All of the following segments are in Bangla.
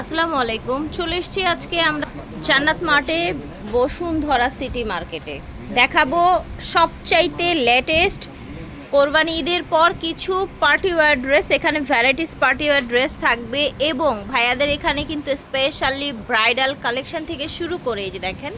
আসসালামু আলাইকুম। চলে এসেছি আজকে আমরা জান্নাত মার্টে বসুন্ধরা সিটি মার্কেটে। দেখাবো সবচাইতে লেটেস্ট কোরবানি ঈদের পর কিছু পার্টি ওয়্যার ড্রেস এখানে ভ্যারাইটিস পার্টি ওয়্যার ড্রেস থাকবে এবং ভাইয়াদের এখানে কিন্তু স্পেশালি ব্রাইডাল কালেকশন থেকে শুরু করে এই যে দেখেন,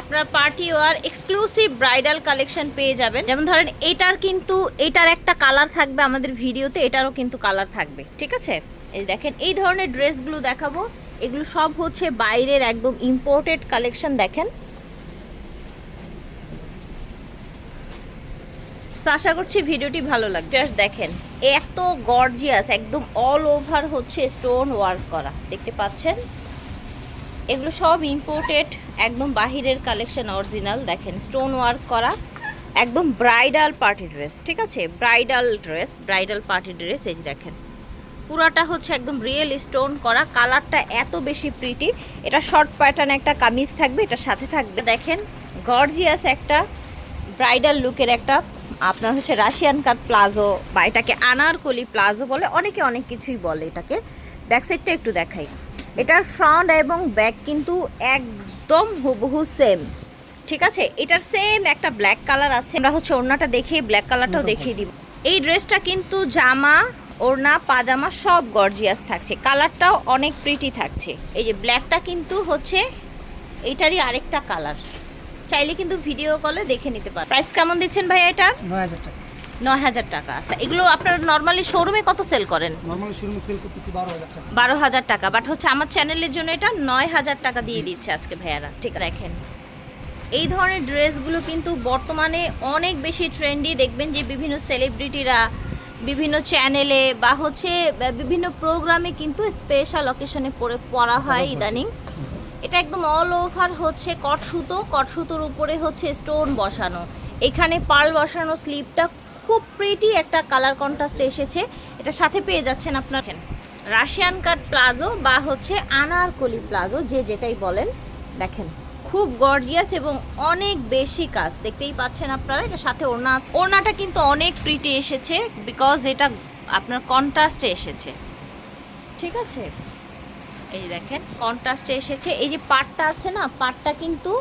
আপনার party wear exclusive bridal collection পেয়ে যাবেন। যেমন ধরেন এটার কিন্তু, এটার একটা কালার থাকবে আমাদের ভিডিওতে এটারও কিন্তু কালার থাকবে, ঠিক আছে? এই দেখেন, এই ধরনের ড্রেসগুলো দেখাবো। এগুলো সব হচ্ছে বাইরের একদম ইম্পোর্টেড কালেকশন দেখেন। আশা করছি ভিডিওটি ভালো লাগবে। জাস্ট দেখেন এত গর্জিয়াস একদম অল ওভার হচ্ছে স্টোন ওয়ার্ক করা। দেখতে পাচ্ছেন? এগুলো সব ইম্পোর্টেড একদম বাহিরের কালেকশন অরিজিনাল দেখেন স্টোন ওয়ার্ক করা। একদম ব্রাইডাল পার্টি ড্রেস ঠিক আছে? Bridal dress bridal party dress এই দেখেন। পুরাটা হচ্ছে একদম রিয়েল স্টোন করা। কালারটা এত বেশি প্রিটি এটা শর্ট প্যাটার্ন একটা কামিজ থাকবে এটার সাথে থাকবে। দেখেন গর্জিয়াস একটা ব্রাইডাল লুকের একটা আপনার হচ্ছে রাশিয়ান কাট প্লাজো বা এটাকে আনারকলি প্লাজো বলে অনেকে অনেক কিছুই বলে এটাকে। ব্যাক সাইডটা একটু দেখাই। এটার ফ্রন্ট এবং ব্যাক কিন্তু একদম হুবহু সেম ঠিক আছে? এটার সেম একটা ব্ল্যাক কালার আছে। আমরা হচ্ছে ওড়নাটা দেখিয়ে ব্ল্যাক কালারটাও দেখিয়ে দিব। এই ড্রেসটা কিন্তু জামা ওড়না পাজামা সব গর্জিয়াস থাকছে। কালারটাও অনেক প্রিটি থাকছে। এই যে ব্ল্যাকটা কিন্তু হচ্ছে এইটারই আরেকটা কালার চাইলে কিন্তু ভিডিও কলে দেখে নিতে পারেন প্রাইস কেমন দিচ্ছেন ভাই এটার নয় হাজার টাকা। নয় হাজার টাকা। আচ্ছা এগুলো আপনারা নর্মালি শোরুমে কত সেল করেন? নর্মালি শোরুমে সেল করতেছি বারো হাজার টাকা। বারো হাজার টাকা। বাট হচ্ছে আমার চ্যানেলের জন্য এটা নয় হাজার টাকা দিয়ে দিচ্ছে আজকে ভাইয়ারা। ঠিক দেখেন। এই ধরনের ড্রেসগুলো কিন্তু বর্তমানে অনেক বেশি ট্রেন্ডি দেখবেন যে বিভিন্ন সেলিব্রিটিরা বিভিন্ন চ্যানেলে বা হচ্ছে বিভিন্ন প্রোগ্রামে কিন্তু স্পেশাল অকেশনে পরে পরা হয় ইদানিং। এটা একদম অল ওভার হচ্ছে কট সুতো কট সুতোর উপরে হচ্ছে স্টোন বসানো। এখানে পাল বসানো স্লিপটা খুব প্রিটি একটা কালার কন্ট্রাস্ট এসেছে। এটা সাথে পেয়ে যাচ্ছেন আপনার। রাশিয়ান কাট প্লাজো বা হচ্ছে আনারকলি প্লাজো যে যেটাই বলেন দেখেন। খুব গর্জিয়াস এবং অনেক বেশি কাজ। দেখতেই পাচ্ছেন আপনারা এটা সাথে ওড়না আছে। ওড়নাটা কিন্তু অনেক প্রিটি এসেছে বিকজ এটা আপনার কন্ট্রাস্টে এসেছে। ঠিক আছে? এই দেখেন কন্ট্রাস্টে এসেছে। এই যে পাটটা আছে না, পাটটা কিন্তু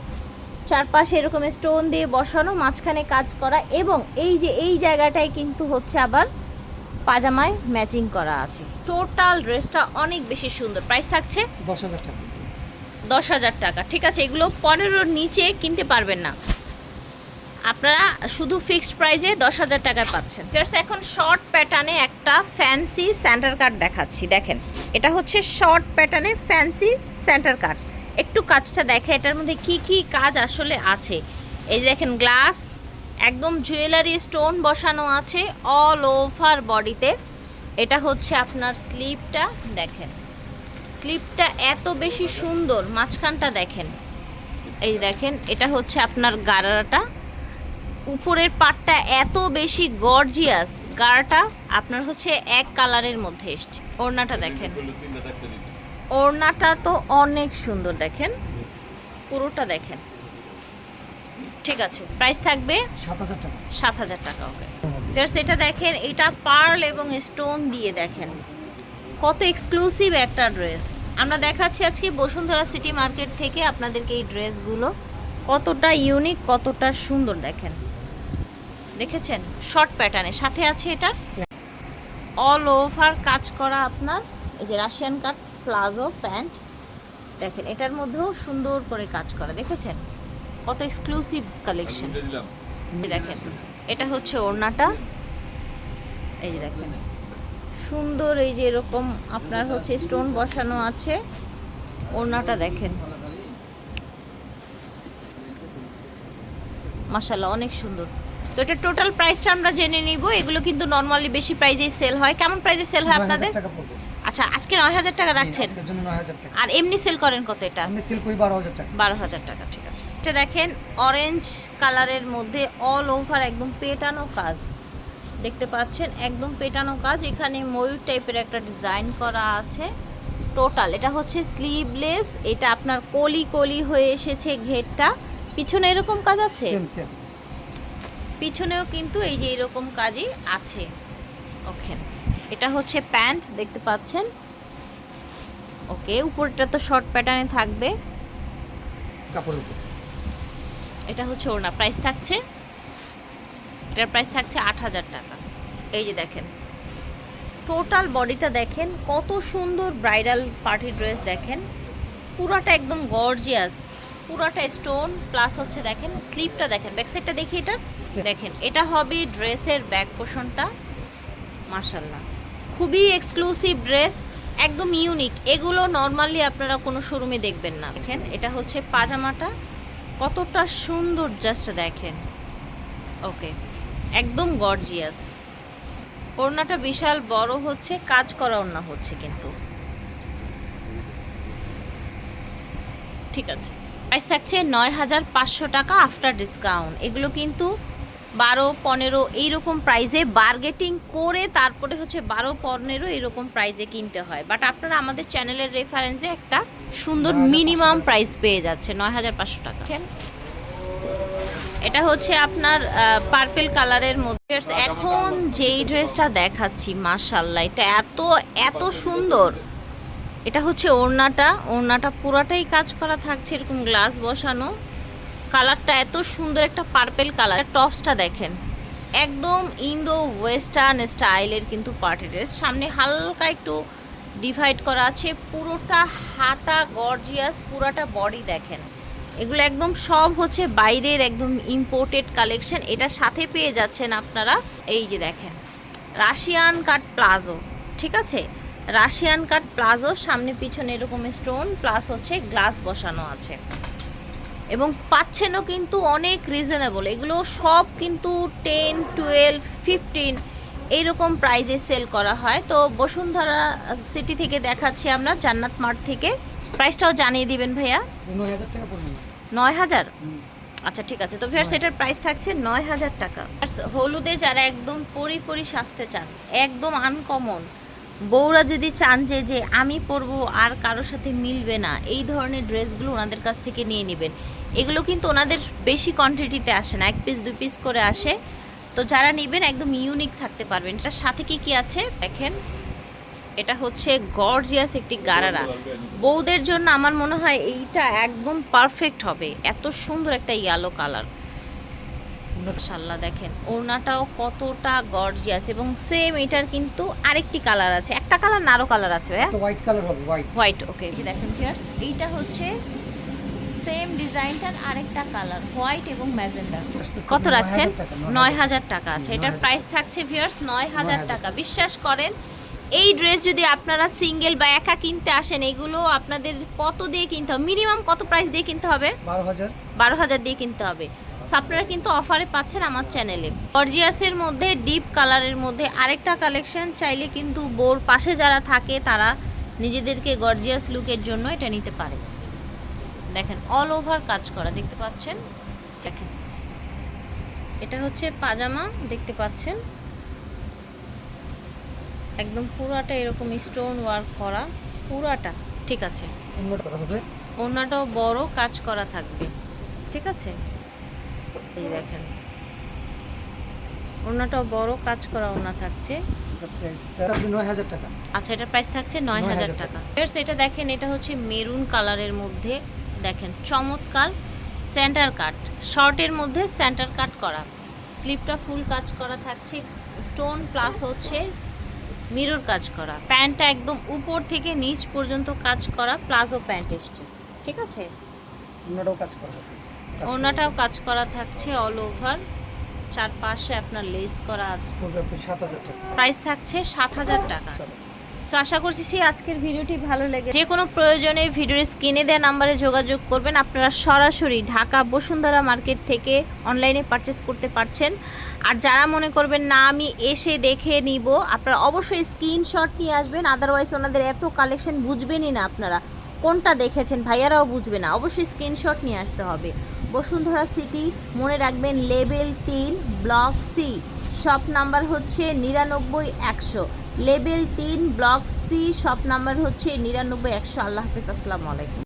চারপাশে এরকম স্টোন দিয়ে বসানো, মাঝখানে কাজ করা এবং এই যে, এই জায়গাটায় কিন্তু হচ্ছে আবার পাজামায় ম্যাচিং করা আছে। টোটাল ড্রেসটা অনেক বেশি সুন্দর। প্রাইস থাকছে দশ হাজার টাকা। দশ হাজার টাকা। ঠিক আছে, এগুলো পনেরোর নিচে কিনতে পারবেন না। আপনারা শুধু ফিক্সড প্রাইসে দশ হাজার টাকায় পাচ্ছেন। এখন শর্ট প্যাটার্নে একটা ফ্যান্সি সেন্টার কাট দেখাচ্ছি। দেখেন, এটা হচ্ছে শর্ট প্যাটার্নে ফ্যান্সি সেন্টার কাট একটু কাজটা দেখে, এটার মধ্যে কি কি কাজ আসলে আছে। এই দেখেন গ্লাস একদম জুয়েলারি স্টোন বসানো আছে অল ওভার বডিতে এটা হচ্ছে আপনার স্লিপটা দেখেন। স্লিপটা এত বেশি সুন্দর, মাঝখানটা দেখেন। এই দেখেন, এটা হচ্ছে আপনার গারাটা উপরের পাটটা এত বেশি গর্জিয়াস গাড়াটা আপনার হচ্ছে এক কালারের মধ্যে এসছে। ওড়নাটা দেখেন। ওড়নাটা তো অনেক সুন্দর দেখেন। পুরোটা দেখেন। ঠিক আছে প্রাইস থাকবে সাত হাজার টাকা। ওকে এটা দেখেন, এটা পার্ল এবং স্টোন দিয়ে দেখেন। কত এক্সক্লুসিভ একটা ড্রেস আমরা দেখাচ্ছি আজকে বসুন্ধরা সিটি মার্কেট থেকে আপনাদেরকে এই ড্রেসগুলো কতটা ইউনিক কতটা সুন্দর দেখেন। দেখেছেন? শর্ট প্যাটার্নের সাথে আছে এটা। অল ওভার কাজ করা আপনার। এই যে রাশিয়ান কাট প্লাজো প্যান্ট দেখেন এটার মধ্যেও সুন্দর করে কাজ করা। দেখেছেন? কত এক্সক্লুসিভ কালেকশন দেখেন এটা হচ্ছে ওড়নাটা। এই যে দেখেন। সুন্দর এই যে এরকম আপনার হচ্ছে স্টোন বসানো আছে। ওড়নাটা দেখেন। মাশাল্লাহ অনেক সুন্দর। তো এটা টোটাল প্রাইসটা আমরা জেনে নিব। এগুলো কিন্তু নর্মালি বেশি প্রাইজেই সেল হয়। কেমন প্রাইজে সেল হয় আপনাদের? আচ্ছা আজকে নয় হাজার টাকা রাখছেন। আর এমনি সেল করেন কত এটা? আমি সেল করি বারো হাজার টাকা। বারো হাজার টাকা ঠিক আছে। এটা দেখেন অরেঞ্জ কালারের মধ্যে অল ওভার একদম পেটানো কাজ। দেখতে পাচ্ছেন একদম পেটানো কাজ। এখানে ময়ূর টাইপের একটা ডিজাইন করা আছে। টোটাল এটা হচ্ছে স্লিভলেস এটা আপনার কলি কলি হয়ে এসেছে ঘেরটা। পিছনে এরকম কাজ আছে? পিছনেও কিন্তু এই যে এরকম কাজই আছে। ওকে এটা হচ্ছে প্যান্ট দেখতে পাচ্ছেন? ওকে উপরটা তো শর্ট প্যাটার্নে থাকবে। কাপড়ের উপর। এটা হচ্ছে ওড়না। প্রাইস থাকছে এটার প্রাইস থাকছে আট হাজার টাকা। এই যে দেখেন টোটাল বডিটা দেখেন কত সুন্দর ব্রাইডাল পার্টি ড্রেস দেখেন। পুরাটা একদম গর্জিয়াস পুরাটা স্টোন প্লাস হচ্ছে দেখেন স্লিপটা দেখেন ব্যাক সাইডটা দেখি এটা? দেখেন এটা হবে ড্রেসের ব্যাক পোর্শনটা মাশাল্লাহ খুবই এক্সক্লুসিভ ড্রেস একদম ইউনিক এগুলো নর্মালি আপনারা কোনো শোরুমে দেখবেন না। দেখেন এটা হচ্ছে পাজামাটা কতটা সুন্দর জাস্ট দেখেন। ওকে একদম গর্জিয়াস। ওড়নাটা বিশাল বড় হচ্ছে কাজ করা ওড়না হচ্ছে কিন্তু। ঠিক আছে। প্রাইস থাকছে নয় হাজার পাঁচশো টাকা আফটার ডিসকাউন্ট এগুলো কিন্তু বারো পনেরো এইরকম প্রাইসে বার্গেটিং করে তারপরে হচ্ছে বারো পনেরো এরকম প্রাইসে কিনতে হয়। বাট আপনারা আমাদের চ্যানেলের রেফারেন্সে একটা সুন্দর মিনিমাম প্রাইস পেয়ে যাচ্ছে নয় হাজার পাঁচশো টাকা। এটা হচ্ছে আপনার পার্পেল কালারের মধ্যে। এখন যেই ড্রেসটা দেখাচ্ছি মাশাল্লাহ এটা এত এত সুন্দর। এটা হচ্ছে ওড়নাটা ওড়নাটা পুরাটাই কাজ করা থাকছে এরকম গ্লাস বসানো। কালারটা এত সুন্দর, একটা পার্পেল কালার টপসটা দেখেন, একদম ইন্দো ওয়েস্টার্ন স্টাইলের কিন্তু পার্টি ড্রেস সামনে হালকা একটু ডিভাইড করা আছে, পুরোটা হাতা গর্জিয়াস পুরোটা বডি দেখেন। এগুলো একদম সব হচ্ছে বাইরের একদম ইম্পোর্টেড কালেকশন এটা সাথে পেয়ে যাচ্ছেন আপনারা, এই যে দেখেন রাশিয়ান কাট প্লাজো ঠিক আছে? রাশিয়ান কাট প্লাজো সামনে পিছনে এরকম স্টোন প্লাস হচ্ছে গ্লাস বসানো আছে। এবং পাচ্ছেনও কিন্তু অনেক রিজনেবল এগুলো সব কিন্তু টেন টুয়েলভ ফিফটিন এইরকম প্রাইজে সেল করা হয়। তো বসুন্ধরা সিটি থেকে দেখাচ্ছি আমরা, জান্নাত মার্ট থেকে। প্রাইসটাও জানিয়ে দিবেন ভাইয়া? নয় হাজার আচ্ছা ঠিক আছে। তো ভিউয়ার্স এটার প্রাইস থাকছে নয় হাজার টাকা। হলুদে যারা একদম পরি পরি সাজতে চান একদম আনকমন বউরা যদি চান যে যে আমি পরবো আর কারোর সাথে মিলবে না এই ধরনের ড্রেসগুলো ওনাদের কাছ থেকে নিয়ে নেবেন। এগুলো কিন্তু ওনাদের বেশি কোয়ান্টিটিতে আসে না এক পিস দুই পিস করে আসে। তো যারা নেবেন একদম ইউনিক থাকতে পারবেন। এটার সাথে কি কি আছে? দেখেন এটা হচ্ছে গর্জিয়াস একটি গারারা। বউদের জন্য আমার মনে হয় এইটা একদম পারফেক্ট হবে। এত সুন্দর একটা ইয়েলো কালার মাশাল্লাহ দেখেন ওড়নাটাও কতটা গর্জিয়াস এবং সেম এটার কিন্তু আরেকটি কালার আছে। একটা কালার না আরও কালার আছে একটা হোয়াইট কালার হবে হোয়াইট হোয়াইট ওকে দেখেন ফিয়ার্স এইটা হচ্ছে সেম ডিজাইনটার আরেকটা কালার হোয়াইট এবং ম্যাজেন্ডা। কত রাখছেন? নয় হাজার। টাকা আছে। এটার প্রাইস থাকছে ভিউয়ার্স নয় হাজার 9,000 টাকা। বিশ্বাস করেন এই ড্রেস যদি আপনারা সিঙ্গেল বা একা কিনতে আসেন এগুলো আপনাদের কত দিয়ে কিনতে হবে? মিনিমাম কত প্রাইস দিয়ে কিনতে হবে? বারো হাজার। বারো হাজার দিয়ে কিনতে হবে। আপনারা কিন্তু অফারে পাচ্ছেন আমার চ্যানেলে গর্জিয়াসের মধ্যে ডিপ কালারের মধ্যে আরেকটা কালেকশন চাইলে কিন্তু বোর পাশে যারা থাকে তারা নিজেদেরকে গর্জিয়াস লুকের জন্য এটা নিতে পারে। দেখেন অল ওভার কাজ করা দেখতে পাচ্ছেন? দেখেন। এটা হচ্ছে পাজামা দেখতে পাচ্ছেন? একদম পুরাটা এরকম স্টোন ওয়ার্ক করা পুরাটা ঠিক আছে। ওনাটাও বড় কাজ করা থাকবে। ঠিক আছে? এই দেখেন। ওনাটাও বড় কাজ করা ওনা থাকছে। এটা আচ্ছা এটার প্রাইস থাকছে নয় হাজার টাকা। এটা দেখেন এটা হচ্ছে মেরুন কালারের মধ্যে। দেখেন চমৎকার সেন্টার কাট শর্টের মধ্যে সেন্টার কাট করা। স্লিপটা ফুল কাজ করা থাকছে। স্টোন প্লাস হচ্ছে মিরর কাজ করা। প্যান্টটা একদম উপর থেকে নিচ পর্যন্ত কাজ করা প্লাজো প্যান্ট এসছে। ঠিক আছে? ওনাটাও কাজ করা ওনাটাও কাজ করা থাকছে অল ওভার চারপাশে আপনার লেস করা আছে। প্রাইস থাকছে সাত হাজার টাকা। সো আশা করছি সেই আজকের ভিডিওটি ভালো লেগে যে কোনো প্রয়োজনে ভিডিওর স্ক্রিনে দেওয়া নাম্বারে যোগাযোগ করবেন। আপনারা সরাসরি ঢাকা বসুন্ধরা মার্কেট থেকে অনলাইনে পারচেস করতে পারছেন। আর যারা মনে করবেন না, আমি এসে দেখে নিব, আপনারা অবশ্যই স্ক্রিনশট নিয়ে আসবেন। আদারওয়াইজ ওনাদের এত কালেকশন বুঝবেনই না আপনারা। কোনটা দেখেছেন ভাইয়ারাও বুঝবে না। অবশ্যই স্ক্রিনশট নিয়ে আসতে হবে। বসুন্ধরা সিটি মনে রাখবেন লেভেল তিন ব্লক সি শপ নাম্বার হচ্ছে নিরানব্বই, একশো। লেভেল তিন ব্লক সি শপ নাম্বার হচ্ছে নিরানব্বই একশো। আল্লাহ হাফিজ আসসালামু আলাইকুম।